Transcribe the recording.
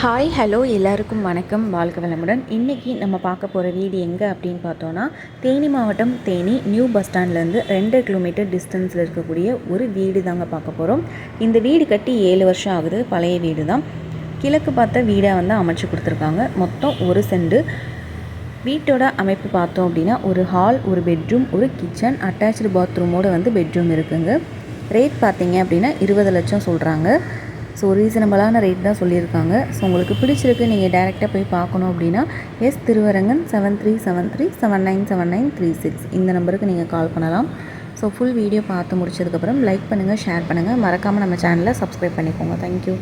Hi hello எல்லாருக்கும் வணக்கம். வாழ்க வளமுடன். இன்றைக்கி நம்ம பார்க்க போகிற வீடு எங்கே அப்படின்னு பார்த்தோன்னா தேனி மாவட்டம் தேனி நியூ பஸ் ஸ்டாண்ட்லேருந்து ரெண்டு கிலோமீட்டர் டிஸ்டன்ஸில் இருக்கக்கூடிய ஒரு வீடு தாங்க பார்க்க போகிறோம் இந்த வீடு கட்டி ஏழு வருஷம் ஆகுது. பழைய வீடு தான் கிழக்கு பார்த்த வீடை வந்து அமைச்சு கொடுத்துருக்காங்க. மொத்தம் ஒரு செண்டு வீட்டோட அமைப்பு பார்த்தோம் அப்படின்னா ஒரு ஹால் ஒரு பெட்ரூம் ஒரு கிச்சன் அட்டாச்சு பாத்ரூமோடு வந்து பெட்ரூம் இருக்குங்க. ரேட் பார்த்தீங்க அப்படின்னா இருபது லட்சம் சொல்கிறாங்க ஸோ ரீசனபிளான ரேட் தான் சொல்லியிருக்காங்க. ஸோ உங்களுக்கு பிடிச்சிருக்கு நீங்கள் டேரெக்டாக போய் பார்க்கணும் அப்படின்னா S Thiruvarangan seven three seven three seven nine seven nine three six இந்த நம்பருக்கு நீங்கள் கால் பண்ணலாம். ஸோ ஃபுல் வீடியோ பார்த்து முடிச்சதுக்கப்புறம் லைக் பண்ணுங்கள் ஷேர் பண்ணுங்கள் மறக்காமல் நம்ம சேனலை சப்ஸ்கிரைப் பண்ணிக்கோங்க. தேங்க்யூ